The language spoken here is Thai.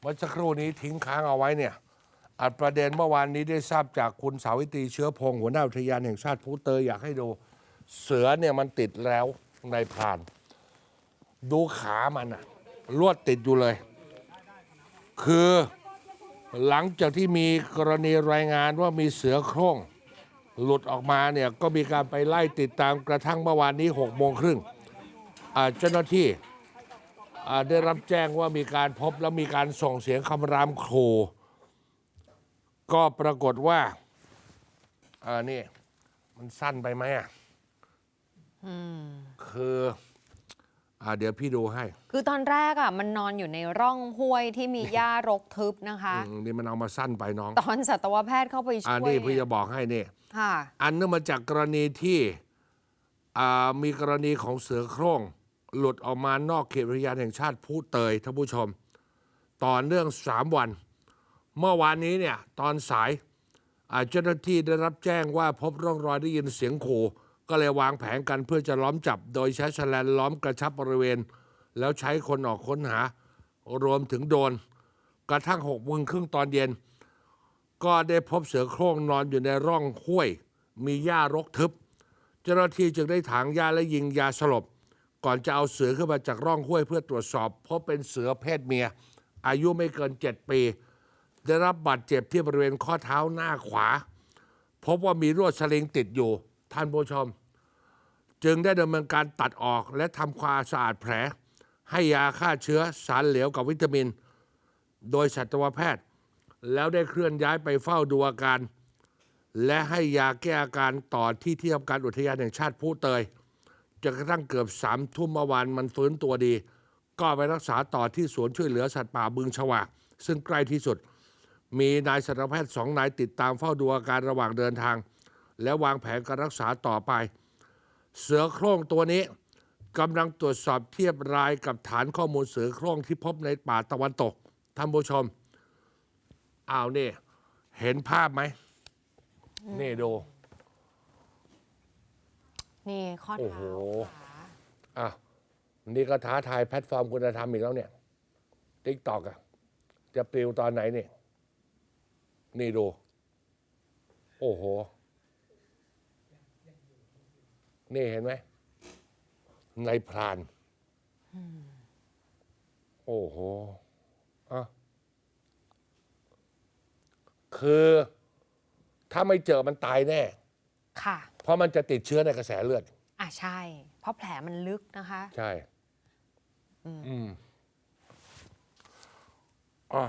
เมื่อสักครู่นี้ทิ้งค้างเอาไว้เนี่ยอัดประเด็นเมื่อวานนี้ได้ทราบจากคุณสาวิตรีเชื้อพงหัวหน้าอุทยานแห่งชาติภูเตยอยากให้ดู เสือเนี่ยมันติดแล้วในพราน ดูขามันอะลวดติดอยู่เลย คือหลังจากที่มีกรณีรายงานว่ามีเสือโคร่งหลุดออกมาเนี่ยก็มีการไปไล่ติดตามกระทั่งเมื่อวานนี้หกโมงครึ่งอ่าเจ้าหน้าที่ อ่าได้รับแจ้งว่ามีการพบแล้วมีการส่งเสียงคำรามครูก็ปรากฏว่าอ่านี่ มันสั้นไปไหมอะคืออ่าเดี๋ยวพี่ดูให้ คือตอนแรกอะมันนอนอยู่ในร่องห้วยที่มีหญ้ารกทึบนะคะ อืมนี่มันเอามาสั้นไปน้อง ตอนสัตวแพทย์เข้าไปอ่าช่วยนี่พี่เนี่ยจะบอกให้นี่ ค่ะ อันเนื่องมาจากกรณีที่อ่ามีกรณีของเสือโคร่ง หลุดออกมานอกเขตอุทยานแห่งชาติผู้เตยท่านผู้ชม ต่อเนื่องสามวัน เมื่อวานนี้เนี่ยตอนสายเจ้าหน้าที่ได้รับแจ้งว่าพบร่องรอยได้ยินเสียงขู่ก็เลยวางแผนกันเพื่อจะล้อมจับ โดยใช้แฉลนล้อมกระชับบริเวณ แล้วใช้คนออกค้นหา รวมถึงโดน กระทั่งหกโมงครึ่งตอนเย็น ก็ได้พบเสือโคร่งนอนอยู่ในร่องห้วย มีหญ้ารกทึบ เจ้าหน้าที่จึงได้ถางหญ้าและยิงยาสลบ ก่อนจะเอาเสือขึ้นมาจากร่องห้วยเพื่อตรวจสอบพบเป็นเสือเพศเมีย อายุไม่เกิน 7 ปี ได้รับบาดเจ็บที่บริเวณข้อเท้าหน้าขวา พบว่ามีลวดสลิงติดอยู่ ท่านผู้ชม จึงได้ดำเนินการตัดออกและทำความสะอาดแผล ให้ยาฆ่าเชื้อสารเหลวกับวิตามิน โดยสัตวแพทย์ แล้วได้เคลื่อนย้ายไปเฝ้าดูอาการ และให้ยาแก้อาการต่อที่ที่ทำการอุทยานแห่งชาติผู้เตย จนกระทั่งเกือบสามทุ่มเมื่อวานมันฟื้นตัวดี ก็ไปรักษาต่อที่ศูนย์ช่วยเหลือสัตว์ป่าบึงฉวากซึ่งใกล้ที่สุด มีนายสัตวแพทย์สองนายติดตามเฝ้าดูอาการระหว่างเดินทาง และวางแผนการรักษาต่อไป เสือโคร่งตัวนี้กำลังตรวจสอบเทียบรายกับฐานข้อมูลเสือโคร่งที่พบในป่าตะวันตกท่านผู้ชมอ้าวนี่เห็นภาพไหมนี่ดู นี่ข้อโอ้โห เท้าขาอะนี่ก็ท้าทายแพลตฟอร์มคุณธรรมอีกแล้วเนี่ยติ๊กตอกอะ จะปลิวตอนไหนนี่นี่ดู โอ้โห นี่เห็นไหมในพราน โอ้โหอะคือ ถ้าไม่เจอมันตายแน่ ค่ะเพ ราะมันจะติดเชื้อในกระแสเลือด อะใช่ เพราะแผลมันลึกนะคะ ใช่ อืมอะ